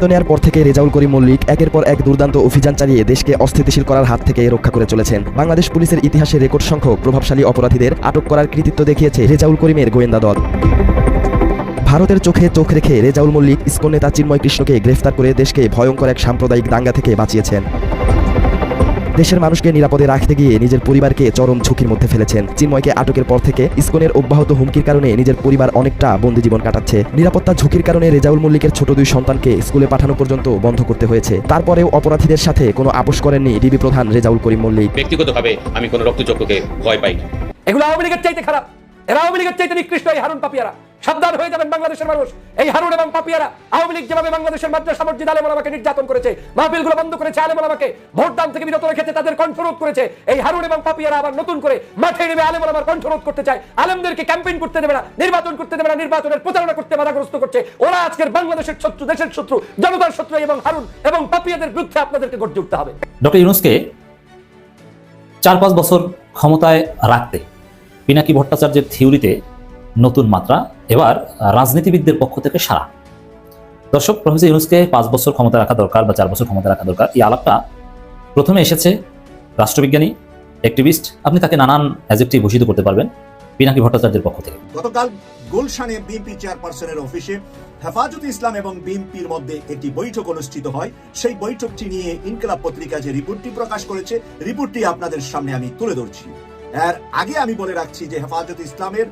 দায়িত্ব নেওয়ার পর থেকে রেজাউল করিম মল্লিক একের পর এক দুর্দান্ত অভিযান চালিয়ে দেশকে অস্থিতিশীল করার হাত থেকে রক্ষা করে চলেছেন। বাংলাদেশ পুলিশের ইতিহাসে রেকর্ড সংখ্যক প্রভাবশালী অপরাধীদের আটক করার কৃতিত্ব দেখিয়েছে রেজাউল করিমের গোয়েন্দা দল। ভারতের চোখে চোখ রেখে রেজাউল মল্লিক ইসকন নেতা চিন্ময় কৃষ্ণকে গ্রেফতার করে দেশকে ভয়ঙ্কর এক সাম্প্রদায়িক দাঙ্গা থেকে বাঁচিয়েছেন। দেশের মানুষকে নিরাপদে রাখতে গিয়ে নিজের পরিবারকে চরম ঝুঁকির মধ্যে ফেলেছেন। চিন্ময়কে আটকের পর থেকে ইসকনের অব্যাহত হুমকির কারণে নিজের পরিবার অনেকটা বন্দি জীবন কাটাচ্ছে। নিরাপত্তা ঝুঁকির কারণে রেজাউল মল্লিকের ছোট দুই সন্তানকে স্কুলে পাঠানো পর্যন্ত বন্ধ করতে হয়েছে। তারপরেও অপরাধীদের সাথে কোনো আপোষ করেননি ডিবি প্রধান রেজাউল করিম মল্লিক। ব্যক্তিগতভাবে আমি কোনো রক্তচক্ষুকে ভয় পাই এগুলো আওয়ামী লীগের চাইতে খারাপ। এরা আওয়ামী লীগের চাইতে নিকৃষ্ট এই হারুন পাপিয়ারা। সাবধান হয়ে যাবেন বাংলাদেশের মানুষ। এই হারুন এবং পাপিয়ারা আওয়ামী লীগ যেভাবে বাংলাদেশের মাদ্রাসা মসজিদ আলেমালামাকে নির্যাতন করেছে, মাহফিলগুলো বন্ধ করেছে আলেমালামাকে ভোট দান থেকে বিরত রেখেছে, তাদের কণ্ঠরোধ করেছে, এই হারুন এবং পাপিয়ারা আবার নতুন করে মাঠে নেমে আলেমালামার কণ্ঠরোধ করতে চায়। আলেমদেরকে ক্যাম্পেইন করতে দেবে না, নির্বাচন করতে দেবে না, নির্বাচনের প্রচারণা করতে বাধাগ্রস্ত করছে। ওরা আজকের বাংলাদেশের শত্রু, দেশের শত্রু, জনতার শত্রু এবং হারুন এবং পাপিয়াদের বিরুদ্ধে আপনাদেরকে গর্জে উঠতে হবে। ডক্টর ইউনুসকে চার পাঁচ বছর ক্ষমতায় রাখতে পিনাকি ভট্টাচার্যের থিওরিতে নতুন মাত্রা এবার রাজনীতিবিদদের পক্ষ থেকে সারা দর্শক, প্রফেসর ইউনুসকে পাঁচ বছর ক্ষমতা রাখা দরকার বা চার বছর ক্ষমতা রাখা দরকার, এই আলাপটা প্রথমে এসেছে রাষ্ট্রবিজ্ঞানী অ্যাক্টিভিস্ট আপনি তাকে নানান অ্যাজেক্টিভ ভূষিত করতে পারবেন, পিনাকি ভট্টাচার্যের পক্ষ থেকে। গতকাল গুলশানে বিএনপি চেয়ারপারসনের অফিসে হেফাজত ইসলাম এবং বিএনপির মধ্যে একটি বৈঠক অনুষ্ঠিত হয়। সেই বৈঠকটি নিয়ে ইনকলাব পত্রিকা যে রিপোর্টটি প্রকাশ করেছে, রিপোর্টটি আপনাদের সামনে আমি তুলে ধরছি। এর আগে আমি বলে রাখছি যে হেফাজত ইসলামের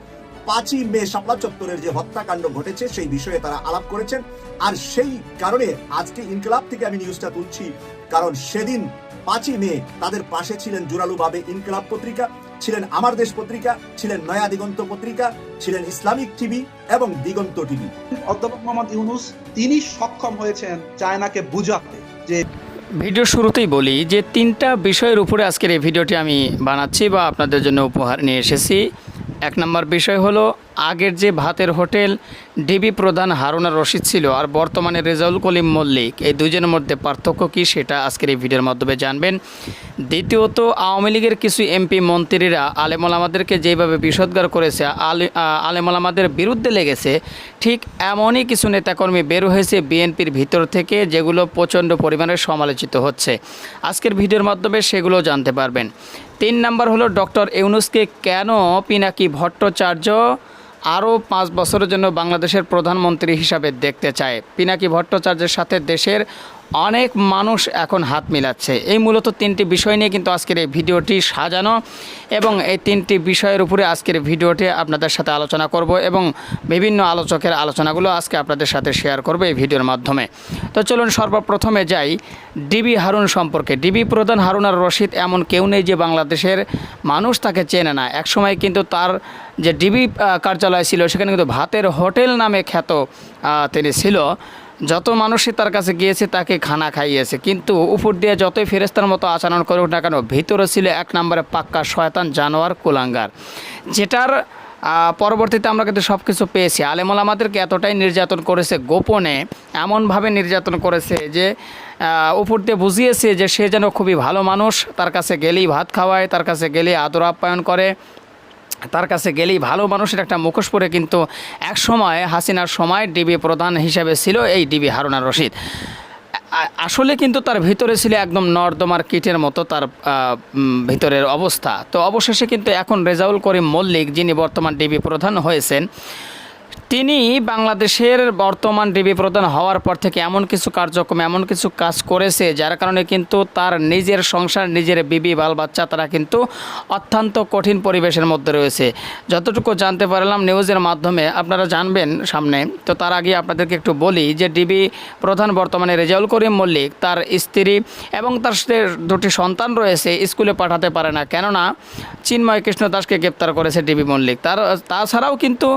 পাঁচই মে শাপলা চত্বরের যে হত্যাকাণ্ড ঘটেছে সেই বিষয়ে তারা আলাপ করেছেন। আর সেই কারণে আজকে ইনকলাব থেকে আমি নিউজটা তুলছি। কারণ সেদিন পাঁচই মে তাদের পাশে ছিলেন জোরালুভাবে ইনকলাব পত্রিকা ছিলেন আমার দেশ পত্রিকা ছিলেন নয়া দিগন্ত পত্রিকা ছিলেন ইসলামিক টিভি এবং দিগন্ত টিভি। অধ্যাপক মোহাম্মদ ইউনুস তিনি সক্ষম হয়েছেন চায়নাকে বুঝাতে যে ভিডিও শুরুতেই বলি যে তিনটা বিষয়ের উপরে আজকের এই ভিডিওটি আমি বানাচ্ছি বা আপনাদের জন্য উপহার নিয়ে এসেছি। এক নম্বর বিষয় হলো আগের যে ভাতের হোটেল, ডিবি প্রধান হারুনা রশিদ ছিল আর বর্তমানে রেজাউল কলিম মল্লিক। এই দুজনের মধ্যে পার্থক্য কী সেটা আজকের এই ভিডিওর মাধ্যমে জানবেন। দ্বিতীয়ত, আওয়ামী লীগের কিছু এমপি মন্ত্রীরা আলেমল আমাদেরকে যেভাবে বিষোদ্গার করেছে, আলে আলেমল আমাদের বিরুদ্ধে লেগেছে, ঠিক এমনই কিছু নেতাকর্মী বের হয়েছে বিএনপির ভিতর থেকে যেগুলো প্রচণ্ড পরিমাণে সমালোচিত হচ্ছে। আজকের ভিডিওর মাধ্যমে সেগুলো জানতে পারবেন। তিন নাম্বার হলো ডক্টর ইউনুসকে কেন পিনাকি ভট্টাচার্য আরও পাঁচ বছরের জন্য বাংলাদেশের প্রধানমন্ত্রী হিসাবে দেখতে চায়। পিনাকি ভট্টাচার্যের সাথে দেশের অনেক মানুষ এখন হাত মিলাচ্ছে। এই মূলত তিনটি বিষয় নিয়ে কিন্তু আজকের এই ভিডিওটি সাজানো এবং এই তিনটি বিষয়ের উপরে আজকের ভিডিওটি আপনাদের সাথে আলোচনা করব এবং বিভিন্ন আলোচকের আলোচনাগুলো আজকে আপনাদের সাথে শেয়ার করব এই ভিডিওর মাধ্যমে। তো চলুন সর্বপ্রথমে যাই ডিবি হারুন সম্পর্কে। ডিবি প্রধান হারুন আর রশিদ এমন কেউ নেই যে বাংলাদেশের মানুষ তাকে চেনে না। একসময় কিন্তু তার যে ডিবি কার্যালয় ছিল সেখানে কিন্তু ভাতের হোটেল নামে খ্যাত তিনি ছিল। যত মানুষই তার কাছে গিয়েছে, তাকে খানা খাইয়েছে। কিন্তু উপর দিয়ে যতই ফেরেস্তার মতো আচরণ করুক না কেন, ভিতরে ছিল এক নম্বরে পাক্কা শয়তান, জানোয়ার, কুলাঙ্গার। যেটার পরবর্তীতে আমরা কিন্তু সব কিছু পেয়েছি। আলেমল আমাদেরকে এতটাই নির্যাতন করেছে গোপনে, এমনভাবে নির্যাতন করেছে যে উপর দিয়ে বুঝিয়েছে যে সে যেন খুবই ভালো মানুষ, তার কাছে গেলেই ভাত খাওয়ায়, তার কাছে গেলেই আদর আপ্যায়ন করে। তার কাছে গেলেই ভালো মানুষের একটা মুখোশ পরে কিন্তু এক সময় হাসিনার সময় ডিবি প্রধান হিসেবে ছিল এই ডিবি হারুনা রশিদ। আসলে কিন্তু তার ভিতরে ছিল একদম নর্দমার কিটের মতো তার ভিতরের অবস্থা। তো অবশেষে কিন্তু এখন রেজাউল করিম মল্লিক, যিনি বর্তমান ডিবি প্রধান হয়েছেন তিনি বাংলাদেশের বর্তমান ডিবি প্রধান হওয়ার পর থেকে এমন কিছু কার্যক্রম, এমন কিছু কাজ করেছে, যার কারণে কিন্তু তার নিজের সংসার, নিজের বিবি বাল বাচ্চা তারা কিন্তু অত্যন্ত কঠিন পরিবেশের মধ্যে রয়েছে। যতটুকু জানতে পারলাম নিউজের মাধ্যমে, আপনারা জানবেন সামনে। তো তার আগে আপনাদেরকে একটু বলি যে ডিবি প্রধান বর্তমানে রেজাউল করিম মল্লিক, তার স্ত্রী এবং তার দুটি সন্তান রয়েছে, স্কুলে পাঠাতে পারে না। কেননা চিন্ময় কৃষ্ণ দাসকে গ্রেপ্তার করেছে ডিবি মল্লিক। তার, তাছাড়াও কিন্তু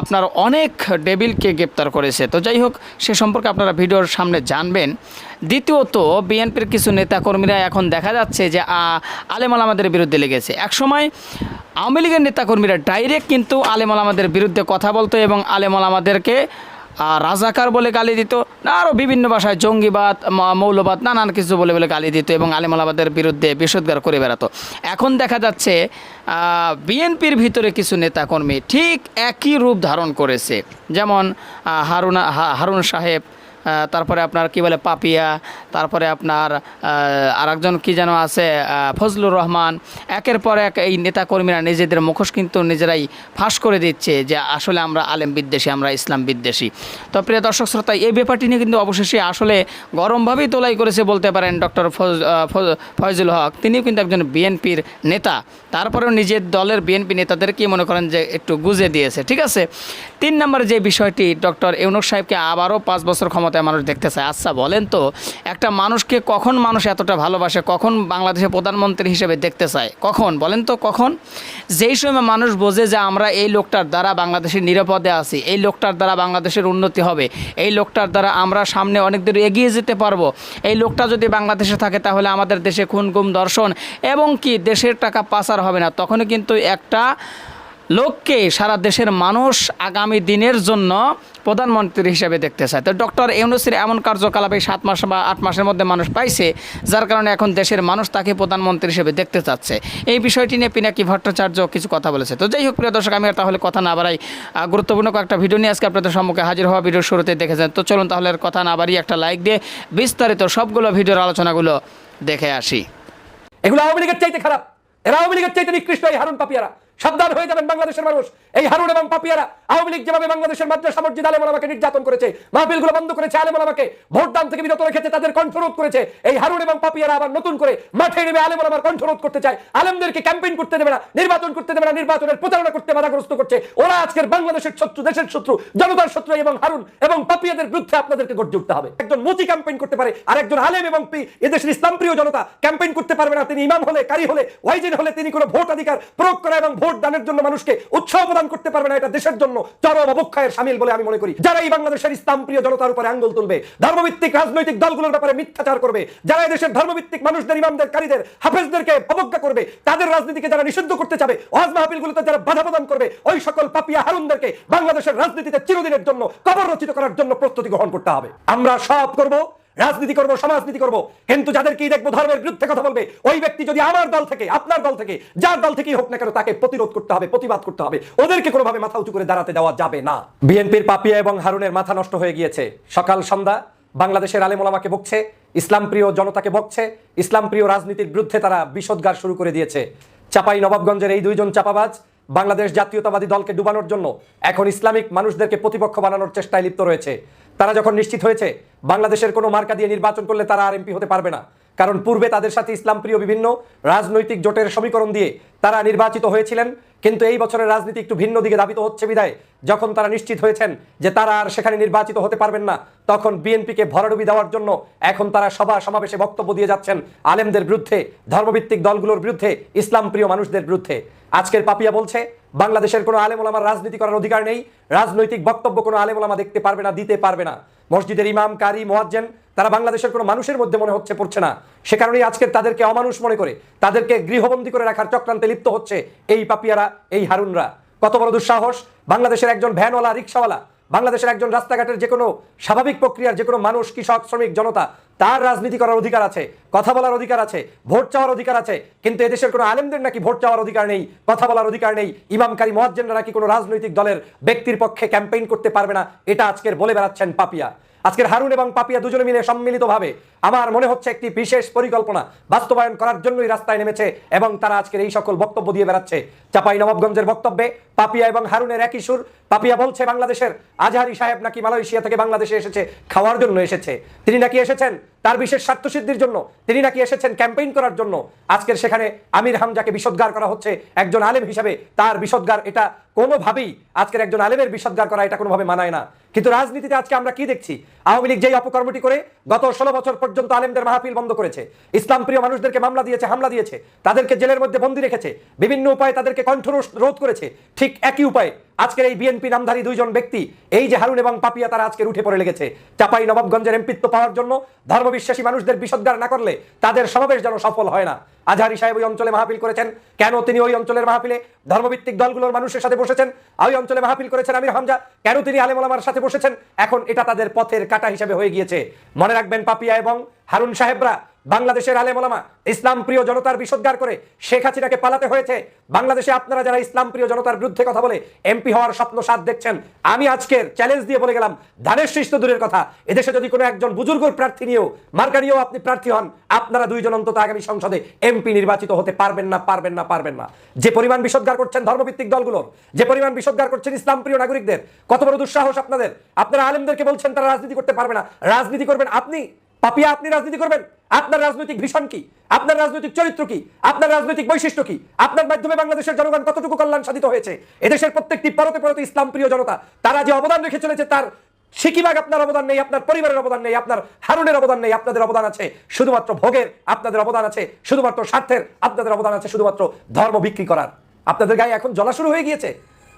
আপনার অনেক ডেবিলকে গ্রেপ্তার করেছে। তো যাই হোক, সে সম্পর্কে আপনারা ভিডিওর সামনে জানবেন। দ্বিতীয়ত, বিএনপির কিছু নেতাকর্মীরা এখন দেখা যাচ্ছে যে আলেম আলামাদের বিরুদ্ধে লেগেছে। একসময় আওয়ামী লীগের নেতাকর্মীরা ডাইরেক্ট কিন্তু আলেম আলামাদের বিরুদ্ধে কথা বলতো এবং আলেম আমাদেরকে আহ, রাজাকার বলে গালি দিত না আরও বিভিন্ন ভাষায় জঙ্গিবাদ মৌলবাদ নানান কিছু বলে বলে গালি দিত এবং আলিমালাবাদের বিরুদ্ধে বিষোদ্গার করে বেড়াতো। এখন দেখা যাচ্ছে বিএনপির ভিতরে কিছু নেতাকর্মী ঠিক একই রূপ ধারণ করেছে। যেমন হারুনা হারুন সাহেব তারপরে আপনার কি বলে পাপিয়া, তারপরে আপনার আর একজন কি যেন আছে ফজলুর রহমান, একের পর এক এই নেতাকর্মীরা নিজেদের মুখোশ কিন্তু নিজেরাই ফাঁস করে দিচ্ছে যে আসলে আমরা আলেম বিদ্বেষী, আমরা ইসলাম বিদ্বেষী। তো প্রিয় দর্শক শ্রোতা, এই ব্যাপারটি নিয়ে কিন্তু অবশেষে আসলে গরমভাবেই তোলাই করেছে বলতে পারেন ডক্টর ফয়জুল হক। তিনিও কিন্তু একজন বিএনপির নেতা। তারপরেও নিজের দলের বিএনপি নেতাদেরকে মনে করেন যে একটু গুজে দিয়েছে, ঠিক আছে? তিন নম্বরে যে বিষয়টি ডক্টর ইউনুক সাহেবকে আবারও পাঁচ বছর ক্ষমতায় মানুষ দেখতে চায়। আচ্ছা বলেন তো, একটা মানুষকে কখন মানুষ এতটা ভালোবাসে? কখন বাংলাদেশের প্রধানমন্ত্রী হিসেবে দেখতে চায়? কখন? বলেন তো, কখন? যেই সময় মানুষ বোঝে যে আমরা এই লোকটার দ্বারা বাংলাদেশের নিরাপদে আছি, এই লোকটার দ্বারা বাংলাদেশের উন্নতি হবে, এই লোকটার দ্বারা আমরা সামনে অনেক দূর এগিয়ে যেতে পারব, এই লোকটা যদি বাংলাদেশে থাকে তাহলে আমাদের দেশে খুন গুম দর্শন এবং কি দেশের টাকা পাচার হবে না, তখনই কিন্তু একটা লোককে সারা দেশের মানুষ আগামী দিনের জন্য প্রধানমন্ত্রী হিসেবে দেখতে চায়। তো ডক্টর ইউনুসের এমন কার্যকলাপ সাত মাস বা আট মাসের মধ্যে মানুষ পাইছে, যার কারণে এখন দেশের মানুষ তাকে প্রধানমন্ত্রী হিসেবে দেখতে চাচ্ছে। এই বিষয়টি নিয়ে পিনাকি ভট্টাচার্য কিছু কথা বলেছে। তো যাই হোক, প্রিয় দর্শক, আমি তাহলে কথা না বাড়াই গুরুত্বপূর্ণ কয়েকটা ভিডিও নিয়ে আজকে আপনাদের সম্মুখে হাজির হওয়া ভিডিও শুরুতে দেখেছেন। তো চলুন তাহলে কথা না বাড়িয়ে একটা লাইক দিয়ে বিস্তারিত সবগুলো ভিডিওর আলোচনাগুলো দেখে আসি। এগুলো আওয়ামী লীগের চাইতে খারাপ। এরা আওয়ামী লীগের চাইতে নিকৃষ্ট এই হারুন পাপিয়ারা। সাবধান হয়ে যাবেন বাংলাদেশের মানুষ। এই হারুন এবং পাপিয়ারা আওয়ামী লীগ যেভাবে বাংলাদেশের মাদ্রাসা, মসজিদ আলেম আমাকে নির্যাতন করেছে, মাহফিলগুলো বন্ধ করেছে আলেম আমাকে ভোট দান থেকে বিরত রেখেছে, তাদের কণ্ঠরোধ করেছে, এই হারুন এবং পাপিয়ারা আবার নতুন করে মাঠে নেমে আলেম আমার কণ্ঠরোধ করতে চায়। আলেমদেরকে ক্যাম্পেইন করতে দেবে না, নির্বাচন করতে দেবে না, নির্বাচনের প্রচারণা করতে বাধাগ্রস্ত করছে। ওরা আজকের বাংলাদেশের শত্রু, দেশের শত্রু, জনতার শত্রু এবং হারুন এবং পাপিয়াদের বিরুদ্ধে আপনাদেরকে গর্জে উঠতে হবে। একজন মুচি ক্যাম্পেইন করতে পারে, আর একজন আলেম এবং পি- এদেশের ইসলাম প্রিয় জনতা ক্যাম্পেইন করতে পারবে না। তিনি ইমাম হলে, কারি হলে ওয়াইজিন হলে তিনি কোনো ভোট অধিকার প্রয়োগ করা এবং ভোট দানের জন্য মানুষকে উৎসাহ প্রদান করতে পারবে না এটা দেশের জন্য। চরম অবক্ষয়ের সামিল বলে আমি মনে করি। যারা এই বাংলাদেশের ইসলাম প্রিয় জনতার উপরে আঙ্গুল তুলবে, ধর্মভিত্তিক রাজনৈতিক দলগুলোর ব্যাপারে মিথ্যাচার করবে, যারা দেশের ধর্মভিত্তিক মানুষদের ইমামদের কারীদের হাফেজদেরকে অবজ্ঞা করবে, তাদের রাজনীতিকে যারা নিষিদ্ধ করতে চাবে, ওয়াজ মাহফিলগুলোতে যারা বাধা প্রদান করবে, ওই সকল পাপিয়া হারুনদেরকে বাংলাদেশের রাজনীতিতে চিরদিনের জন্য কবর রচিত করার জন্য প্রস্তুতি গ্রহণ করতে হবে। আমরা সব করব রাজনীতি করব, সমাজনীতি করব। কিন্তু যাদেরকেই দেখব ধর্মের বিরুদ্ধে কথা বলবে, ওই ব্যক্তি যদি আমার দল থেকে, আপনার দল থেকে, যার দল থেকেই হোক না কেন, তাকে প্রতিরোধ করতে হবে, প্রতিবাদ করতে হবে। ওদেরকে কোনোভাবে মাথা উঁচু করে দাঁড়াতে দেওয়া যাবে না। বিএনপির পাপিয়া এবং হারুনের মাথা নষ্ট হয়ে গিয়েছে। সকাল সন্ধ্যা বাংলাদেশের আলেমোলামাকে বকছে, ইসলাম প্রিয় জনতাকে বকছে, ইসলাম প্রিয় রাজনীতির বিরুদ্ধে তারা বিষোদ্গার শুরু করে দিয়েছে। চাপাই নবাবগঞ্জের এই দুইজন চাপাবাজ বাংলাদেশ জাতীয়তাবাদী দলকে ডুবানোর জন্য এখন ইসলামিক মানুষদেরকে প্রতিপক্ষ বানানোর চেষ্টায় লিপ্ত রয়েছে। তারা যখন নিশ্চিত হয়েছে, বাংলাদেশের কোনো মার্কা দিয়ে নির্বাচন করলে তারা আর এমপি হতে পারবে না। কারণ পূর্বে তাদের সাথে ইসলাম প্রিয় বিভিন্ন রাজনৈতিক জোটের সমীকরণ দিয়ে তারা নির্বাচিত হয়েছিলেন, কিন্তু এই বছরের রাজনীতি একটু ভিন্ন দিকে ধাবিত হচ্ছে বিদায় যখন তারা নিশ্চিত হয়েছেন যে তারা আর সেখানে নির্বাচিত হতে পারবেন না, তখন বিএনপিকে ভরাডুবি দেওয়ার জন্য এখন তারা সভা সমাবেশে বক্তব্য দিয়ে যাচ্ছেন আলেমদের বিরুদ্ধে, ধর্মভিত্তিক দলগুলোর বিরুদ্ধে ইসলাম প্রিয় মানুষদের বিরুদ্ধে। আজকের পাপিয়া বলছে, বাংলাদেশের কোনো আলেম ওলামার রাজনীতি করার অধিকার নেই, রাজনৈতিক বক্তব্য কোনো আলেম ওলামা দেখতে পারবে না, দিতে পারবে না। মসজিদের ইমাম, কারি, মোয়াজ্জেন তারা বাংলাদেশের কোনো মানুষের মধ্যে মনে হচ্ছে পড়ছে না। সে কারণেই আজকের তাদেরকে অমানুষ মনে করে, তাদেরকে গৃহবন্দী করে রাখার চক্রান্তে লিপ্ত হচ্ছে এই পাপিয়ারা, এই হারুনরা। কত বড় দুঃসাহস, বাংলাদেশের একজন ভ্যানওয়ালা, রিক্সাওয়ালা, বাংলাদেশের একজন রাস্তাঘাটের যে কোনো স্বাভাবিক প্রক্রিয়ার যে কোনো মানুষ, কৃষক, শ্রমিক, জনতা, তার রাজনীতি করার অধিকার আছে, কথা বলার অধিকার আছে, ভোট চাওয়ার অধিকার আছে, কিন্তু এদেশের কোনো আলেমদের নাকি ভোট চাওয়ার অধিকার নেই, কথা বলার অধিকার নেই ইমামকারী মহাজ্জেনরা নাকি কোনো রাজনৈতিক দলের ব্যক্তির পক্ষে ক্যাম্পেইন করতে পারবে না, এটা আজকের বলে বেড়াচ্ছেন পাপিয়া। আজকের হারুন এবং পাপিয়া দুজনে মিলে সম্মিলিতভাবে আমার মনে হচ্ছে একটি বিশেষ পরিকল্পনা বাস্তবায়ন করার জন্যই রাস্তায় নেমেছে এবং তারা আজকের এই সকল বক্তব্য দিয়ে বেড়াচ্ছে। চাপাই নবাবগঞ্জের বক্তব্যে পাপিয়া এবং হারুনের একই সুর। পাপিয়া বলছে, বাংলাদেশের আজহারি সাহেব নাকি মালয়েশিয়া থেকে বাংলাদেশে এসেছে, খাওয়ার জন্য এসেছে। তিনি নাকি এসেছেন? তার বিশেষ স্বার্থসিদ্ধির জন্য তিনি নাকি এসেছেন ক্যাম্পেইন করার জন্য। আজকের সেখানে আমির হামজাকে বিষোদ্গার করা হচ্ছে একজন আলেম হিসাবে। তার বিষোদ্গার এটা কোনোভাবেই আজকের একজন আলেমের বিষোদ্গার করা এটা কোনোভাবে মানায় না। কিন্তু রাজনীতিতে আজকে আমরা কি দেখছি? আওয়ামী লীগ যেই অপকর্মটি করে গত ষোলো বছর পর্যন্ত আলেমদের মাহফিল বন্ধ করেছে। ইসলাম প্রিয় মানুষদেরকে মামলা দিয়েছে, হামলা দিয়েছে। তাদেরকে জেলের মধ্যে বন্দি রেখেছে। বিভিন্ন উপায়ে তাদেরকে কণ্ঠরোধ রোধ করেছে। ঠিক একই উপায়ে আজকের এই বিএনপি নামধারী দুইজন ব্যক্তি, এই যে হারুন এবং পাপিয়া তারা আজকের উঠে পড়ে লেগেছে। চাপাই নবাবগঞ্জের এমপিত্ব পাওয়ার জন্য ধর্মবিশ্বাসী মানুষদের বিষোদ্গার না করলে তাদের সমাবেশ যেন সফল হয় না। আজহারি সাহেব ওই অঞ্চলে মাহফিল করেছেন। কেন তিনি ওই অঞ্চলের মাহফিলে ধর্মভিত্তিক দলগুলোর মানুষের সাথে বসেছেন? ওই অঞ্চলে মাহফিল করেছেন আমির হামজা। কেন তিনি আলেমলামার সাথে বসেছেন? এখন এটা তাদের পথের কাটা হিসেবে হয়ে গিয়েছে। মনে রাখবেন পাপিয়া এবং হারুন সাহেবরা বাংলাদেশের আলেমলামা ইসলাম প্রিয় জনতার বিষোদ্গার করে শেখ হাসিনাকে পালাতে হয়েছে। বাংলাদেশে আপনারা যারা ইসলাম প্রিয় জনতার বিরুদ্ধে কথা বলে এমপি হওয়ার স্বপ্ন সাথ দেখছেন, আমি আজকের চ্যালেঞ্জ দিয়ে বলে গেলাম, ধানের শীষ দূরের কথা। এদেশে যদি কোনো একজন বুজুর্গর প্রার্থী নিয়েও, মার্কা নিয়েও আপনি প্রার্থী হন, আপনারা দুইজন অন্তত আগামী সংসদে এমপি নির্বাচিত হতে পারবেন না পারবেন না পারবেন না। যে পরিমাণ বিষোদ্গার করছেন ধর্মভিত্তিক দলগুলোর, যে পরিমাণ বিষোদ্গার করছেন ইসলাম প্রিয় নাগরিকদের, কত বড় দুঃসাহস আপনাদের। আপনারা আলেমদেরকে বলছেন, তারা রাজনীতি করতে পারবে না। রাজনীতি করবেন আপনি। পাপিয়া, আপনি রাজনীতি করবেন? আপনার রাজনৈতিক ভীষণ কি? আপনার রাজনৈতিক চরিত্র কি? আপনার রাজনৈতিক বৈশিষ্ট্য কি? আপনার মাধ্যমে বাংলাদেশের জনগণ কতটুকু কল্যাণ সাধিত হয়েছে? এদেশের প্রত্যেকটি পরতে পরতে ইসলাম প্রিয় জনতা, তারা যে অবদান রেখে চলেছে, তার সিকিবাগ আপনার অবদান নেই, আপনার পরিবারের অবদান নেই, আপনার হারুনের অবদান নেই, আপনাদের অবদান আছে শুধুমাত্র ভোগের, আপনাদের অবদান আছে শুধুমাত্র স্বার্থের, আপনাদের অবদান আছে শুধুমাত্র ধর্ম বিক্রি করার। আপনাদের গায়ে এখন জ্বলা শুরু হয়ে গিয়েছে।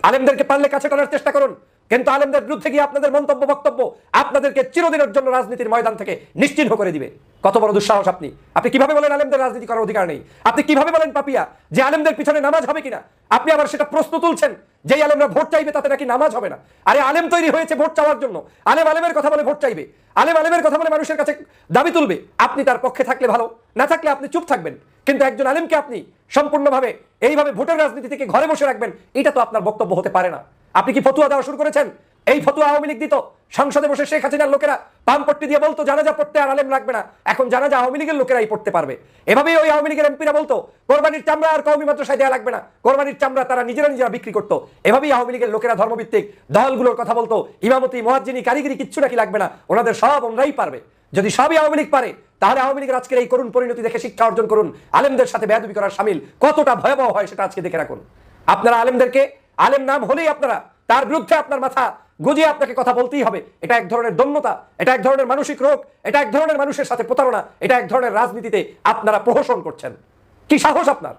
আলেমদেরকে পারলে কাছে টানার চেষ্টা করুন। কিন্তু আলেমদের বিরুদ্ধে গিয়ে আপনাদের মন্তব্য, বক্তব্য আপনাদেরকে চিরদিনের জন্য রাজনীতির ময়দান থেকে নিশ্চিহ্ন করে দিবে। কত বড় দুঃসাহস আপনি। আপনি কীভাবে বলেন আলেমদের রাজনীতি করার অধিকার নেই? আপনি কীভাবে বলেন পাপিয়া, যে আলেমদের পিছনে নামাজ হবে কিনা? আপনি আবার সেটা প্রশ্ন তুলছেন, যেই আলেমরা ভোট চাইবে তাতে নাকি নামাজ হবে না। আরে আলেম তৈরি হয়েছে ভোট চাওয়ার জন্য। আলেম আলেমের কথা বলে ভোট চাইবে। আলেম আলেমের কথা বলে মানুষের কাছে দাবি তুলবে। আপনি তার পক্ষে থাকলে ভালো, না থাকলে আপনি চুপ থাকবেন। কিন্তু একজন আলেমকে আপনি সম্পূর্ণভাবে এইভাবে ভোটের রাজনীতি থেকে ঘরে বসে রাখবেন, এটা তো আপনার বক্তব্য হতে পারে না। আপনি কি ফতুয়া দেওয়া শুরু করেছেন? এই ফতুয়া আওয়ামী লীগ দিত। সংসদে বসে শেখ হাসিনার লোকেরা পামপট্টি দিয়ে বলতো, জানাজা পড়তে আর আলেম লাগবে না। এখন জানাজা আওয়ামী লীগের লোকেরাই পড়তে পারবে। এভাবেই ওই আওয়ামী লীগের এমপিরা বলতো, কোরবানির চামড়া আর কৌমি মাদ্রাসায় দেওয়া লাগবে না। কোরবানির চামড়া তারা নিজেরা নিজেরা বিক্রি করতো। এভাবেই আওয়ামী লীগের লোকেরা ধর্মভিত্তিক দলগুলোর কথা বলতো, ইমামতি মহাজিনী কারিগরি কিচ্ছু নাকি লাগবে না। ওনাদের সব ওনারাই পারবে। যদি সবই আওয়ামী লীগ পারে, তাহলে আওয়ামী লীগের আজকের এই করুণ পরিণতি দেখে শিক্ষা অর্জন করুন। আলেমদের সাথে বেয়াদবি করার সামিল কতটা ভয়াবহ হয় সেটা আজকে দেখে রাখুন। আপনারা আলেমদেরকে আলেম নাম হলেই আপনারা, তার বিরুদ্ধে আপনার মাথা গুজিয়ে আপনাকে কথা বলতেই হবে। এটা এক ধরনের দন্যতা এটা এক ধরনের মানসিক রোগ, এটা এক ধরনের মানুষের সাথে প্রতারণা, এটা এক ধরনের রাজনীতিতে আপনারা প্রহসন করছেন। কি সাহস আপনার?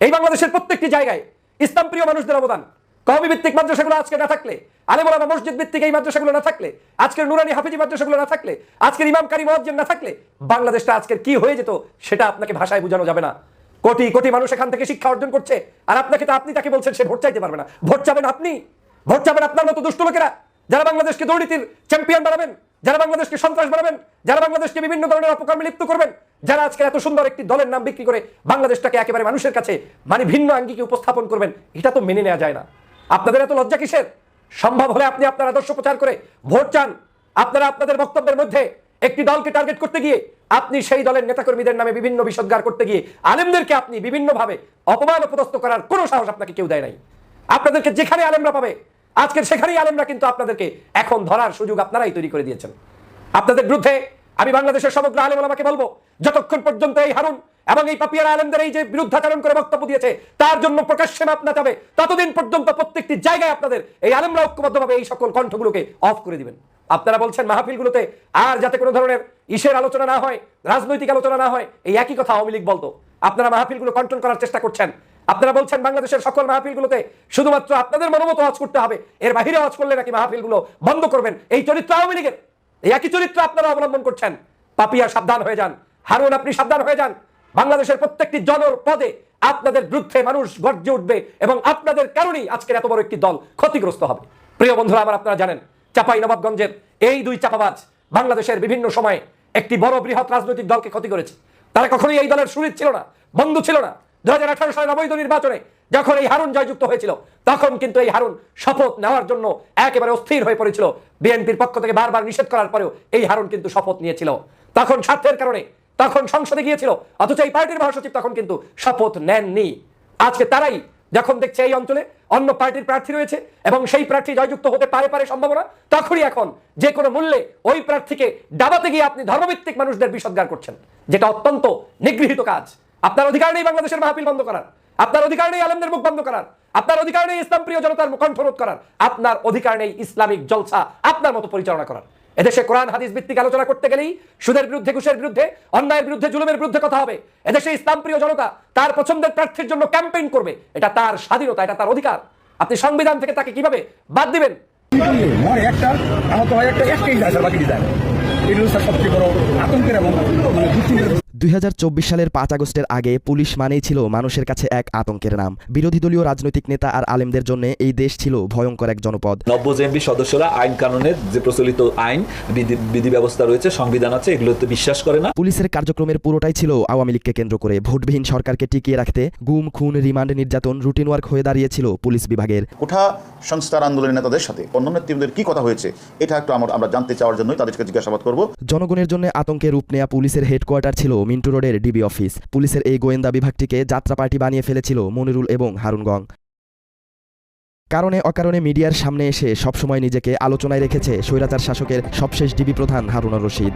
এই বাংলাদেশের প্রত্যেকটি জায়গায় ইসলাম প্রিয় মানুষদের অবদান। কওমি ভিত্তিক মাদ্রাসাগুলো আজকে না থাকলে, আলেমোলামা মসজিদ ভিত্তিক এই মাদ্রাসাগুলো না থাকলে, আজকের নুরানি হাফিজি মাদ্রাসাগুলো না থাকলে, আজকের ইমাম কারি মহাজ্জিন না থাকলে, বাংলাদেশটা আজকের কি হয়ে যেত, সেটা আপনাকে ভাষায় বোঝানো যাবে না। কোটি কোটি মানুষ এখান থেকে শিক্ষা অর্জন করছে। আর আপনাকে তো আপনি তাকে বলছেন, সে ভোট চাইতে পারবে না। ভোট চাবেন আপনি। ভোট চাবেন আপনার মতো দুষ্ট লোকেরা। যারা বাংলাদেশকে দুর্নীতির চ্যাম্পিয়ন বানাবেন, যারা বাংলাদেশকে সন্ত্রাস বানাবেন, যারা বাংলাদেশকে বিভিন্ন ধরনের অপকর্মে লিপ্ত করবেন, যারা আজকে এত সুন্দর একটি দলের নাম বিক্রি করে বাংলাদেশটাকে একেবারে মানুষের কাছে মানে ভিন্ন আঙ্গিকে উপস্থাপন করবেন, এটা তো মেনে নেওয়া যায় না। আপনাদের এত লজ্জা কিসের? সম্ভব হলে আপনি আপনার আদর্শ প্রচার করে ভোট চান। আপনারা আপনাদের বক্তব্যের মধ্যে একটি দলকে টার্গেট করতে গিয়ে আপনি সেই দলের নেতাকর্মীদের নামে বিভিন্ন বিষদগার করতে গিয়ে আলেমদেরকে আপনি বিভিন্নভাবে অপমান প্রদস্ত করার কোনো সাহস আপনাকে কেউ দেয় নাই। আপনাদেরকে যেখানে আলেমরা পাবে, আজকের সেখানেই আলেমরা কিন্তু আপনাদেরকে এখন ধরার সুযোগ আপনারাই তৈরি করে দিয়েছেন। আপনাদের বিরুদ্ধে আমি বাংলাদেশের সমগ্র আলেম আমাকে বলব, যতক্ষণ পর্যন্ত এই হারুন এবং এই পাপিয়ারা আলেমদের এই যে বিরুদ্ধাচরণ করে বক্তব্য দিয়েছে, তার জন্য প্রকাশ্যে মাপ না যাবে। ততদিন পর্যন্ত প্রত্যেকটি জায়গায় আপনাদের এই আলেমরা ঐক্যবদ্ধভাবে এই সকল কণ্ঠগুলোকে অফ করে দিবেন। আপনারা বলছেন মাহফিলগুলোতে আর যাতে কোনো ধরনের ইসের আলোচনা না হয়, রাজনৈতিক আলোচনা না হয়, এই একই কথা আওয়ামী লীগ বলতো। আপনারা মাহফিলগুলো কন্ট্রোল করার চেষ্টা করছেন। আপনারা বলছেন বাংলাদেশের সকল মাহফিলগুলোতে শুধুমাত্র আপনাদের মনোমতো আওয়াজ করতে হবে, এর বাহিরে আওয়াজ করলে নাকি মাহফিলগুলো বন্ধ করবেন। এই চরিত্র আওয়ামী লীগের, এই একই চরিত্র আপনারা অবলম্বন করছেন। পাপিয়া সাবধান হয়ে যান। হারুন, আপনি সাবধান হয়ে যান। বাংলাদেশের প্রত্যেকটি জনর পদে আপনাদের বিরুদ্ধে মানুষ গর্জে উঠবে এবং আপনাদের কারণেই আজকের এত বড় একটি দল ক্ষতিগ্রস্ত হবে। প্রিয় বন্ধুরা আমার আপনারা জানেন চাপাই নবাবগঞ্জের এই দুই চাপাবাজ বাংলাদেশের বিভিন্ন সময়ে একটি বড় বৃহৎ রাজনৈতিক দলকে ক্ষতি করেছে। তারা কখনোই এই দলের সুরিত ছিল না, বন্ধু ছিল না। দু হাজার আঠারো সালের অবৈধ নির্বাচনে যখন এই হারুন জয়যুক্ত হয়েছিল, তখন কিন্তু এই হারুন শপথ নেওয়ার জন্য একেবারে অস্থির হয়ে পড়েছিল। বিএনপির পক্ষ থেকে বারবার নিষেধ করার পরেও এই হারুন কিন্তু শপথ নিয়েছিল। তখন স্বার্থের কারণে তখন সংসদে গিয়েছিল। অথচ এই পার্টির মহাসচিব তখন কিন্তু শপথ নেননি। আজকে তারাই যখন দেখছে এই অঞ্চলে অন্য পার্টির প্রার্থী রয়েছে এবং সেই প্রার্থী জয়যুক্ত হতে পারে পারে সম্ভাবনা, তখনই এখন যে কোনো মূল্যে ওই প্রার্থীকে ডাবাতে গিয়ে আপনি ধর্মভিত্তিক মানুষদের বিষদগার করছেন, যেটা অত্যন্ত নিগৃহীত কাজ। আপনার অধিকার নেই বাংলাদেশের মাহফিল বন্ধ করার, আপনার অধিকার নেই আলেমদের মুখ বন্ধ করার, আপনার অধিকার নেই ইসলাম প্রিয় জনতার কণ্ঠরোধ করার, আপনার অধিকার নেই ইসলামিক জলসা আপনার মতো পরিচালনা করার। এদেশে কোরআন, হাদিস ভিত্তিক আলোচনা করতে গেলেই সুদের বিরুদ্ধে, ঘুষের বিরুদ্ধে, অন্যায়ের বিরুদ্ধে, জুলুমের বিরুদ্ধে কথা হবে। এদেশে ইসলাম প্রিয় জনতা তার পছন্দের প্রার্থীর জন্য ক্যাম্পেইন করবে। এটা তার স্বাধীনতা, এটা তার অধিকার। আপনি সংবিধান থেকে তাকে কীভাবে বাদ দিবেন? একটা, আহত হয় একটা বাকি যায় সবচেয়ে বড় আতঙ্কের এবং মানে দুই হাজার চব্বিশ সালের পাঁচ আগস্টের আগে পুলিশ মানেই ছিল মানুষের কাছে এক আতঙ্কের নাম। বিরোধী দলীয় রাজনৈতিক নেতা আর আলেমদের জন্য এই দেশ ছিল ভয়ঙ্কর এক জনপদ। নব্য জেএমবি সদস্যরা আইন কানুনের যে প্রচলিত আইন বিধি বিধি ব্যবস্থা রয়েছে সংবিধান আছে এগুলোতে বিশ্বাস করে না। পুলিশের কার্যক্রমের পুরোটাই ছিল আওয়ামী লীগকে কেন্দ্র করে। ভোটবিহীন সরকারকে টিকিয়ে রাখতে গুম খুন রিমান্ড নির্যাতন রুটিন ওয়ার্ক হয়ে দাঁড়িয়েছিল পুলিশ বিভাগের। কোঠা সংস্থার আন্দোলনের নেতাদের সাথে অন্য নেতৃত্বদের কি কথা হয়েছে এটা একটু আমরা আমরা জানতে চাওয়ার জন্যই তাদেরকে জিজ্ঞাসাবাদ করব। জনগণের জন্য আতঙ্কে রূপ নেয়া পুলিশের হেডকোয়ার্টার ছিল মিন্টু রোডের ডিবি অফিস। পুলিশের এই গোয়েন্দা বিভাগটিকে যাত্রা পার্টি বানিয়ে ফেলেছিল মনিরুল এবং হারুনগং কারণে অকারণে মিডিয়ার সামনে এসে সবসময় নিজেকে আলোচনায় রেখেছে স্বৈরাচার শাসকের সবশেষ ডিবি প্রধান হারুনুর রশিদ।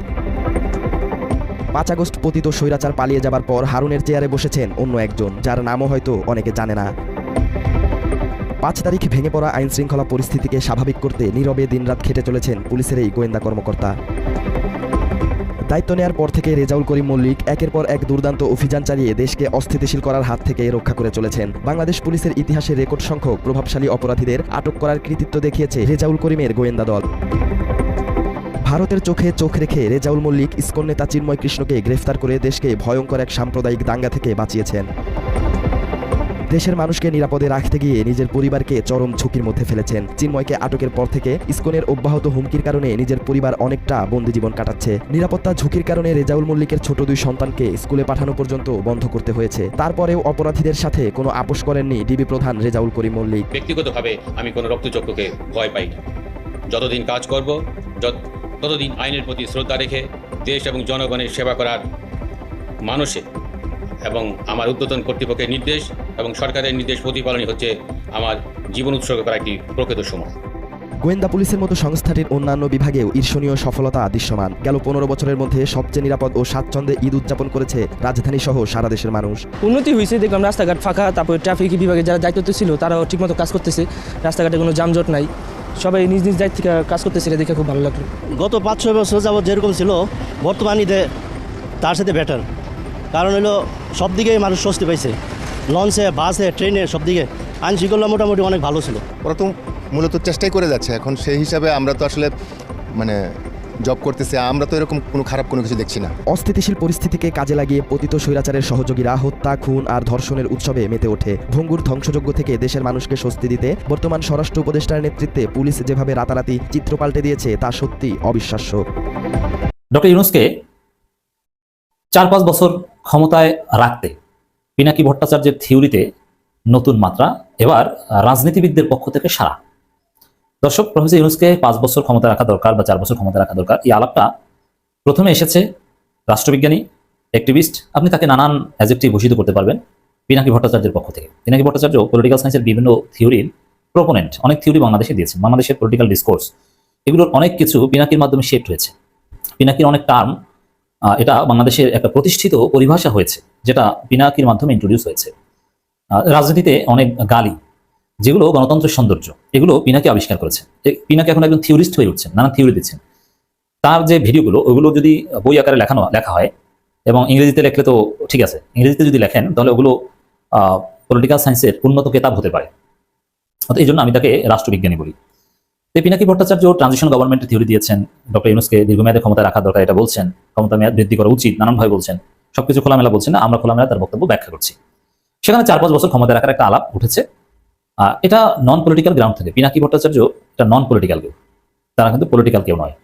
পাঁচ আগস্ট পতিত স্বৈরাচার পালিয়ে যাবার পর হারুনের চেয়ারে বসেছেন অন্য একজন, যার নামও হয়তো অনেকে জানে না। পাঁচ তারিখ ভেঙে পড়া আইনশৃঙ্খলা পরিস্থিতিকে স্বাভাবিক করতে নীরবে দিনরাত খেটে চলেছেন পুলিশের এই গোয়েন্দা কর্মকর্তা। দায়িত্ব নেওয়ার পর থেকে রেজাউল করিম মল্লিক একের পর এক দুর্দান্ত অভিযান চালিয়ে দেশকে অস্থিতিশীল করার হাত থেকে রক্ষা করে চলেছেন। বাংলাদেশ পুলিশের ইতিহাসে রেকর্ড সংখ্যক প্রভাবশালী অপরাধীদের আটক করার কৃতিত্ব দেখিয়েছে রেজাউল করিমের গোয়েন্দা দল। ভারতের চোখে চোখ রেখে রেজাউল মল্লিক ইস্কন নেতা চিন্ময় কৃষ্ণকে গ্রেফতার করে দেশকে ভয়ঙ্কর এক সাম্প্রদায়িক দাঙ্গা থেকে বাঁচিয়েছেন। দেশের মানুষকে নিরাপদে রাখতে গিয়ে নিজের পরিবারকে চরম ঝুঁকির মধ্যে ফেলেছেন। চিন্ময়কে আটকের পর থেকে ইসকনের অব্যাহত হুমকির কারণে নিজের পরিবার অনেকটা বন্দি জীবন কাটাচ্ছে। নিরাপত্তা ঝুঁকির কারণে রেজাউল মল্লিকের ছোট দুই সন্তানকে স্কুলে পাঠানো পর্যন্ত বন্ধ করতে হয়েছে। তারপরেও অপরাধীদের সাথে কোনো আপোষ করেননি ডিবি প্রধান রেজাউল করিম মল্লিক। ব্যক্তিগতভাবে আমি কোনো রক্তচক্ষুকে ভয় পাই না। যতদিন কাজ করব ততদিন আইনের প্রতি শ্রদ্ধা রেখে দেশ এবং জনগণের সেবা করার মানুষে এবং আমার উদ্বোধন কর্তৃপক্ষের নির্দেশ এবং সরকারের নির্দেশ প্রতিপালনই হচ্ছে আমার জীবন উৎসর্গ করা একটি প্রকৃত সময়। গোয়েন্দা পুলিশের মতো সংস্থাটির অন্যান্য বিভাগেও ঈর্ষণীয় সফলতা দৃশ্যমান। গেল পনেরো বছরের মধ্যে সবচেয়ে নিরাপদ ও স্বাচ্ছন্দ্যে ঈদ উদযাপন করেছে রাজধানী সহ সারা দেশের মানুষ। উন্নতি হয়েছে দেখলাম রাস্তাঘাট ফাঁকা তারপর ট্রাফিক বিভাগে যারা দায়িত্ব ছিল তারাও ঠিকমতো কাজ করতেছে। রাস্তাঘাটে কোনো যানজট নাই। সবাই নিজ নিজ দায়িত্ব কাজ করতেছে এটা দেখে খুব ভালো লাগল। গত পাঁচ ছয় বছর যাবৎ যেরকম ছিল বর্তমান ঈদে তার সাথে বেটার কারণ হলো সব দিকেই মানুষ স্বস্তি পাইছে। লঞ্চে বাসে ট্রেনে সব দিকে আইন শৃঙ্খলা মোটামুটি অনেক ভালো ছিল। ওরা তো মূলত চেষ্টাই করে যাচ্ছে। এখন সেই হিসাবে আমরা তো আসলে মানে জব করতেছে। আমরা তো এরকম কোনো খারাপ কোনো কিছু দেখছি না। অস্থিতিশীল পরিস্থিতিকে কাজে লাগিয়ে পতিত স্বৈরাচারের সহযোগীরা হত্যা খুন আর ধর্ষণের উৎসবে মেতে ওঠে। ভঙ্গুর ধ্বংসযজ্ঞ থেকে দেশের মানুষকে স্বস্তি দিতে বর্তমান স্বরাষ্ট্র উপদেষ্টার নেতৃত্বে পুলিশ যেভাবে রাতারাতি চিত্র পাল্টে দিয়েছে তা সত্যি অবিশ্বাস্য। ডক্টর ইউনুসকে চার পাঁচ বছর ক্ষমতায় রাখতে পিনাকি ভট্টাচার্যের থিওরিতে নতুন মাত্রা, এবার রাজনীতিবিদদের পক্ষ থেকে সারা দর্শক, প্রফেসর ইউনুসকে পাঁচ বছর ক্ষমতা রাখা দরকার বা চার বছর ক্ষমতা রাখা দরকার, এই আলাপটা প্রথমে এসেছে রাষ্ট্রবিজ্ঞানী অ্যাক্টিভিস্ট আপনি তাকে নানান অ্যাজেক্টিভ ভূষিত করতে পারবেন পিনাকি ভট্টাচার্যের পক্ষ থেকে। পিনাকি ভট্টাচার্য পলিটিক্যাল সায়েন্সের বিভিন্ন থিওরির প্রোপোনেন্ট অনেক থিওরি বাংলাদেশে দিয়েছেন বাংলাদেশের পলিটিক্যাল ডিসকোর্স এগুলোর অনেক কিছু পিনাকির মাধ্যমে শেপড হয়েছে। পিনাকির অনেক টার্ম এটা বাংলাদেশের একটা প্রতিষ্ঠিত পরিভাষা হয়েছে, যেটা পিনাকির মাধ্যমে ইন্ট্রোডিউস হয়েছে। রাজনীতিতে অনেক গালি, যেগুলো গণতন্ত্রের সৌন্দর্য, এগুলো পিনাকি আবিষ্কার করেছে। পিনাকি এখন একজন থিওরিস্ট হয়ে উঠছেন নানা থিওরি দিচ্ছেন। তার যে ভিডিওগুলো ওগুলো যদি বই আকারে লেখানো, লেখা হয়, এবং ইংরেজিতে লেখলে তো ঠিক আছে, ইংরেজিতে যদি লেখেন, তাহলে ওগুলো পলিটিক্যাল সায়েন্সের উন্নত কেতাব হতে পারে। এই জন্য আমি তাকে রাষ্ট্রবিজ্ঞানী বলি। তো পিনাকি ভট্টাচার্য ট্রানজিশন গভর্নমেন্টের থিওরি দিয়েছেন? ডক্টর ইউনুসকে দীর্ঘমেয়াদে ক্ষমতায় রাখা দরকার, এটা বলছেন। ক্ষমতা মেয়াদ বৃদ্ধি করা উচিত, নানানভাবে বলছেন। সবকিছু খোলামেলা বলছেন না, আমরা খোলামেলা তার বক্তব্য ব্যাখ্যা করছি। সেখানে চার পাঁচ বছর ক্ষমতা রাখার একটা আলাপ উঠেছে। এটা নন পলিটিক্যাল গ্রাউন্ড থেকে। পিনাকি ভট্টাচার্য এটা নন পলিটিক্যাল কেউ। তারা কিন্তু পলিটিক্যাল কেউ নয়।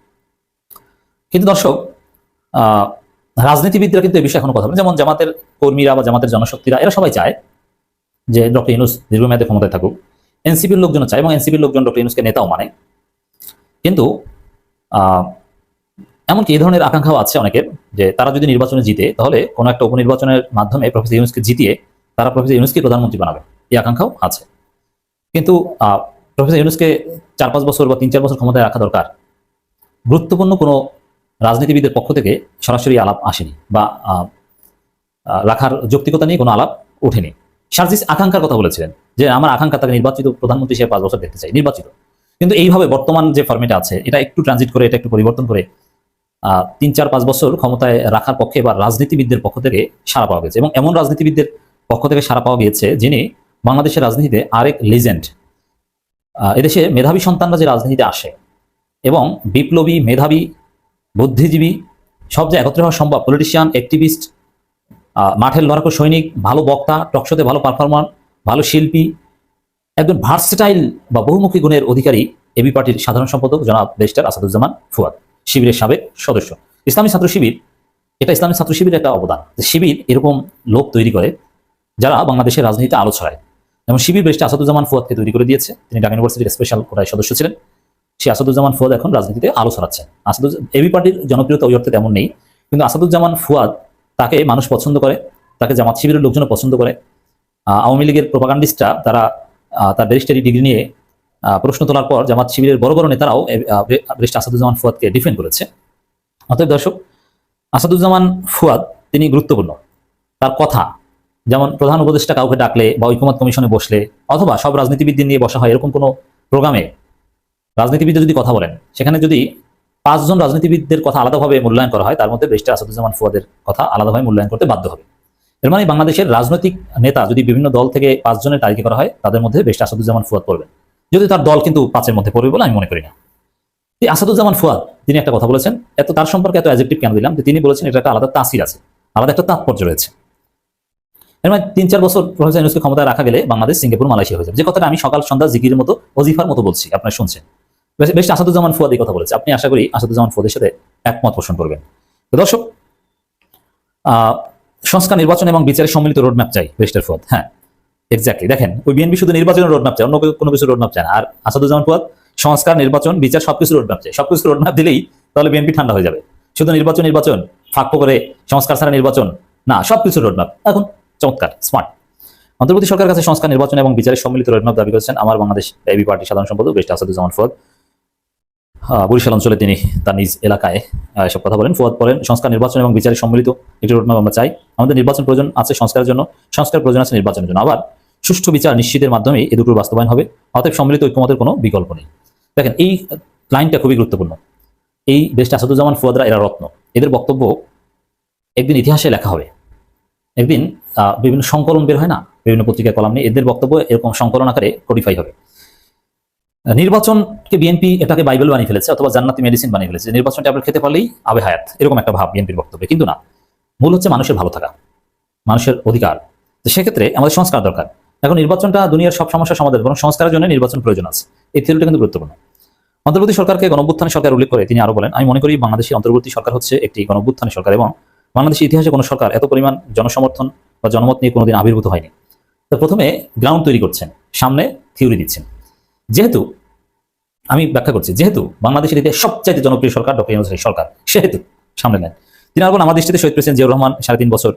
কিন্তু দর্শক রাজনীতিবিদরা কিন্তু এই বিষয়ে এখনও কথা বলেন। যেমন জামাতের কর্মীরা বা জামাতের জনশক্তিরা, এরা সবাই চায় যে ডক্টর ইউনুস দীর্ঘমেয়াদে ক্ষমতায় থাকুক। এনসিপির লোকজন চায় এবং এনসিপির লোকজন ডক্টর ইউনুসকে নেতাও মানে। কিন্তু এমনকি এই ধরনের আকাঙ্ক্ষাও আছে অনেকের যে তারা যদি নির্বাচনে জিতে, তাহলে কোনো একটা উপনির্বাচনের মাধ্যমে প্রফেসর ইউনুসকে জিতিয়ে তারা প্রফেসর ইউনুসকে প্রধানমন্ত্রী বানাবে। এই আকাঙ্ক্ষাও আছে। কিন্তু প্রফেসর ইউনুসকে চার পাঁচ বছর বা তিন চার বছর ক্ষমতায় রাখা দরকার। গুরুত্বপূর্ণ কোনো রাজনীতিবিদের পক্ষ থেকে সরাসরি আলাপ আসেনি বা রাখার যৌক্তিকতা নিয়ে কোনো আলাপ ওঠেনি। সার্জিস আকাঙ্ক্ষার কথা বলেছিলেন, যে আমার আকাঙ্ক্ষা তাকে নির্বাচিত প্রধানমন্ত্রী হিসেবে পাঁচ বছর দেখতে চাই, নির্বাচিত। কিন্তু এইভাবে বর্তমান যে ফর্মেটে আছে, এটা একটু ট্রানজিট করে, এটা একটু পরিবর্তন করে তিন, চার, পাঁচ বছর ক্ষমতায় রাখার পক্ষে বা রাজনীতিবিদদের পক্ষ থেকে সাড়া পাওয়া গেছে। এবং এমন রাজনীতিবিদদের পক্ষ থেকে সাড়া পাওয়া গিয়েছে, যিনি বাংলাদেশের রাজনীতিতে আরেক লিজেন্ড এদেশে মেধাবী সন্তানরা যে রাজনীতিতে আসে, এবং বিপ্লবী, মেধাবী, বুদ্ধিজীবী, সব যে একত্রে হওয়া সম্ভব পলিটিশিয়ান অ্যাক্টিভিস্ট মাঠের লড়াকু সৈনিক, ভালো বক্তা টকশোতে ভালো পারফরমার ভালো শিল্পী, একজন ভার্সেটাইল বা বহুমুখী গুণের অধিকারী এবি পার্টির সাধারণ সম্পাদক জনাব ব্যারিস্টার আসাদুজ্জামান ফুয়াদ, শিবিরের সাবেক সদস্য। ইসলামী ছাত্র শিবির, এটা ইসলামী ছাত্র শিবিরের একটা অবদান। শিবির এরকম লোক তৈরি করে যারা বাংলাদেশের রাজনীতিতে আলো ছড়ায়। যেমন শিবির ব্যারিস্টার আসাদুজ্জামান ফুয়াদকে তৈরি করে দিয়েছে। তিনি ঢাকা ইউনিভার্সিটির স্পেশাল কোটায় সদস্য ছিলেন। সে আসাদুজ্জামান ফুয়াদ এখন রাজনীতিতে আলো ছড়াচ্ছেন। আসাদুজ এবি পার্টির জনপ্রিয়তা ওই অর্থে তেমন নেই। কিন্তু আসাদুজ্জামান ফুয়াদ তাকে মানুষ পছন্দ করে, তাকে জামাত শিবিরের লোকজনও পছন্দ করে। আওয়ামী লীগের প্রোপাগান্ডিস্টরা তারা তার ব্যারিস্টারি ডিগ্রি নিয়ে প্রশ্ন তোলার পর জামাত শিবিরের বড় বড় নেতারাও ব্যারিস্টার আসাদুজ্জামান ফুয়াদকে ডিফেন্ড করেছে। অতএব দর্শক, আসাদুজ্জামান ফুয়াদ তিনি গুরুত্বপূর্ণ। তার কথা, যেমন প্রধান উপদেষ্টা কাউকে ডাকলে বা ঐকমত কমিশনে বসলে অথবা সব রাজনীতিবিদদের নিয়ে বসা হয় এরকম কোনো প্রোগ্রামে রাজনীতিবিদরা যদি কথা বলেন, সেখানে যদি পাঁচজন রাজনীতিবিদদের কথা আলাদাভাবে মূল্যায়ন করা হয়, তার মধ্যে ব্যারিস্টার আসাদুজ্জামান ফুয়াদের কথা আলাদাভাবে মূল্যায়ন করতে বাধ্য হবে। এর মানে বাংলাদেশের রাজনৈতিক নেতা যদি বিভিন্ন দল থেকে পাঁচজনের তালিকা করা হয়, তাদের মধ্যে বেশটা আসাদুজ্জামান ফুয়াদ পড়বেন যদি তার দল কিন্তু পাঁচের মধ্যে পড়বে বলে আমি মনে করি না। আসাদুজ্জামান ফুয়াদ, তিনি একটা কথা বলেছেন, এত তার সম্পর্কে এত অ্যাজেক্টিভ কেন দিলাম তিনি বলেছেন এটা একটা আলাদা তাসির আছে, আলাদা একটা তাৎপর্য রয়েছে। এর মানে তিন চার বছর প্রফেসর ইউনুসকে ক্ষমতায় রাখা গেলে বাংলাদেশ সিঙ্গাপুর মালয়েশিয়া হয়ে যাবে। যে কথাটা আমি সকাল সন্ধ্যা জিকির মতো অজিফার মতো বলছি, আপনারা শুনছেন। বেশ- আসাদুজ্জামান ফুয়াদ এই কথা বলেছে। আপনি আশা করি আসাদুজ্জামান ফুয়াদের সাথে একমত পোষণ করবেন। দর্শক সংস্কার, নির্বাচন এবং বিচারের সম্মিলিত রোডম্যাপ চাই বেস্টার ফুয়াদ। হ্যাঁ এক্স্যাক্টলি দেখেন, ওই বিএনপি শুধু নির্বাচনের রোডম্যাপ চায়, অন্য কোনো কিছু রোডম্যাপ চায় না। আর আসাদুজ্জামান ফুয়াদ, সংস্কার, নির্বাচন, বিচার সবকিছু রোডম্যাপ চাই সবকিছু রোডম্যাপ দিলেই তাহলে বিএনপি ঠান্ডা হয়ে যাবে। শুধু নির্বাচন নির্বাচন ফাঁক করে সংস্কার ছাড়া নির্বাচন, না সবকিছু রোডম্যাপ এখন চমৎকার স্মার্ট অন্তর্বর্তী সরকার কাছে সংস্কার, নির্বাচন এবং বিচারের সম্মিলিত রোডম্যাপ দাবি করেছেন আমার বাংলাদেশ এবি পার্টির সাধারণ সম্পাদক বেস্ট আসাদুজ্জামান ফুয়াদ। বরিশাল অঞ্চলে তিনি তার নিজ এলাকায় এসব কথা বলেন। ফুয়াদ বলেন সংস্কার নির্বাচন এবং বিচারের সম্মিলিত একটি রোডম্যাপ আমরা চাই। আমাদের নির্বাচন প্রয়োজন আছে সংস্কারের জন্য, সংস্কার প্রয়োজন আছে নির্বাচনের জন্য। আবার সুষ্ঠু বিচার নিশ্চিতের মাধ্যমে এ দুটোর বাস্তবায়ন হবে, অতএব সম্মিলিত ঐক্যমতের কোনো বিকল্প নেই। দেখেন, এই লাইনটা খুবই গুরুত্বপূর্ণ। এই দেশটা আসাদুজ্জামান, ফুয়াদরা, এরা রত্ন। এদের বক্তব্য একদিন ইতিহাসে লেখা হবে। একদিন বিভিন্ন সংকলন বের হয় না? বিভিন্ন পত্রিকার কলাম নিয়ে এদের বক্তব্য এরকম সংকলন আকারে কোডিফাই হবে। নির্বাচনকে বিএনপি এটাকে বাইবেল বানিয়ে ফেলেছে অথবা জান্নাতি মেডিসিন বানিয়ে ফেলেছে। নির্বাচনটা আপনার খেতে পারলেই আবে হায়াত, এরকম একটা ভাব বিএনপির বক্তব্যে। কিন্তু না, মূল হচ্ছে মানুষের ভালো থাকা, মানুষের অধিকার। সেক্ষেত্রে আমাদের সংস্কার দরকার। এখন নির্বাচনটা দুনিয়ার সব সমস্যার সমাধান, বরং সংস্কারের জন্য নির্বাচন প্রয়োজন আছে। এই থিওরিটা কিন্তু গুরুত্বপূর্ণ। অন্তর্বর্তী সরকারকে গণঅভ্যুত্থানের সরকার উল্লেখ করে তিনি আরও বলেন, আমি মনে করি বাংলাদেশের অন্তর্বর্তী সরকার হচ্ছে একটি গণঅভ্যুত্থানের সরকার এবং বাংলাদেশের ইতিহাসে কোনো সরকার এত পরিমাণ জনসমর্থন বা জনমত নিয়ে কোনোদিন আবির্ভূত হয়নি। তো প্রথমে গ্রাউন্ড তৈরি করছেন, সামনে থিওরি দিচ্ছেন। যেহেতু, আমি ব্যাখ্যা করছি, যেহেতু বাংলাদেশের ইতিহাসে সবচাইতে জনপ্রিয় সরকার ডক্টর ইউনুসের সরকার, সেহেতু সামনে নেন। তিনি আর আমার দৃষ্টিতে শহীদ প্রেসিডেন্ট জিয়াউর রহমান, সাড়ে তিন বছর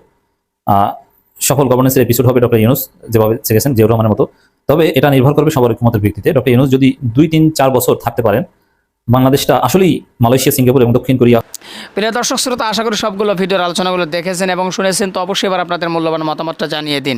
সফল গভর্নেন্সের এপিসোড হবে ডক্টর ইউনুস, যেভাবে শিখেছেন জিয়াউর রহমানের মতো। তবে এটা নির্ভর করবে সবার ক্ষমতার ভিত্তিতে। ডক্টর ইউনুস যদি দুই, তিন, চার বছর থাকতে পারেন বাংলাদেশটা আসলেই মালয়েশিয়া, সিঙ্গাপুর এবং দক্ষিণ কোরিয়া। প্রিয় দর্শক, শ্রোতা, আশা করি সবগুলো ভিডিওর আলোচনাগুলো দেখেছেন এবং শুনেছেন। তো অবশ্যই এবার আপনাদের মূল্যবান মতামতটা জানিয়ে দিন।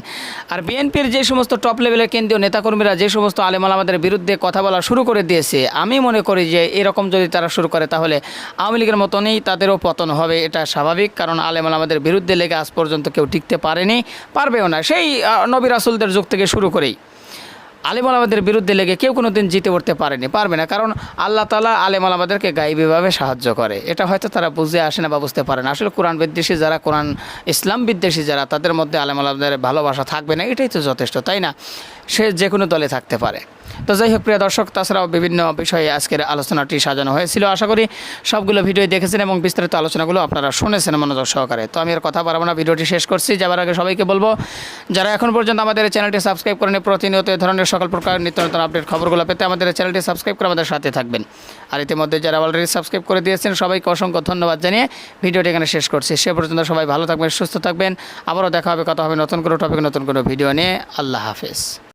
আর বিএনপির যে সমস্ত টপ লেভেলের কেন্দ্রীয় নেতাকর্মীরা যে সমস্ত আলেমাল আমাদের বিরুদ্ধে কথা বলা শুরু করে দিয়েছে, আমি মনে করি যে এরকম যদি তারা শুরু করে, তাহলে আওয়ামী লীগের মতনই তাদেরও পতন হবে, এটা স্বাভাবিক। কারণ আলেমাল আমাদের বিরুদ্ধে লেগে আজ পর্যন্ত কেউ টিকতে পারেনি, পারবেও না। সেই নবী রাসুলদের যুগ থেকে শুরু করেই। আলেম আলামাদের বিরুদ্ধে লেগে কেউ কোনো দিন জিতে উঠতে পারেনি, পারবে না। কারণ আল্লাহ তালা আলেম আলামাদেরকে গাইবীভাবে সাহায্য করে। এটা হয়তো তারা বুঝে আসে না বা বুঝতে পারে না। আসলে কোরআন বিদ্বেষী যারা, কোরআন ইসলাম বিদ্বেষী যারা, তাদের মধ্যে আলেম আলামাদের ভালোবাসা থাকবে না। এটাই তো যথেষ্ট, তাই না? সে যে কোনো দলে থাকতে পারে। তো যাই হোক, প্রিয় দর্শক, তাছাড়াও বিভিন্ন বিষয়ে আজকের আলোচনাটি সাজানো হয়েছিল। আশা করি সবগুলো ভিডিও দেখেছেন এবং বিস্তারিত আলোচনাগুলো আপনারা শুনেছেন মনোযোগ সহকারে। তো আমি আর কথা পারব না, ভিডিওটি শেষ করছি। যাবার আগে সবাইকে বলব, যারা এখন পর্যন্ত আমাদের চ্যানেলটি সাবস্ক্রাইব করেনি প্রতিনিয়ত এ ধরনের সকল প্রকার নিত্য নতুন আপডেট খবরগুলো পেতে আমাদের চ্যানেলটি সাবস্ক্রাইব করে আমাদের সাথে থাকবেন। আর ইতিমধ্যে যারা অলরেডি সাবস্ক্রাইব করে দিয়েছেন, সবাইকে অসংখ্য ধন্যবাদ জানিয়ে ভিডিওটি এখানে শেষ করছি। সে পর্যন্ত সবাই ভালো থাকবেন, সুস্থ থাকবেন। আবারও দেখা হবে, কথা হবে নতুন কোনো টপিক নতুন কোনো ভিডিও নিয়ে। আল্লাহ হাফেজ।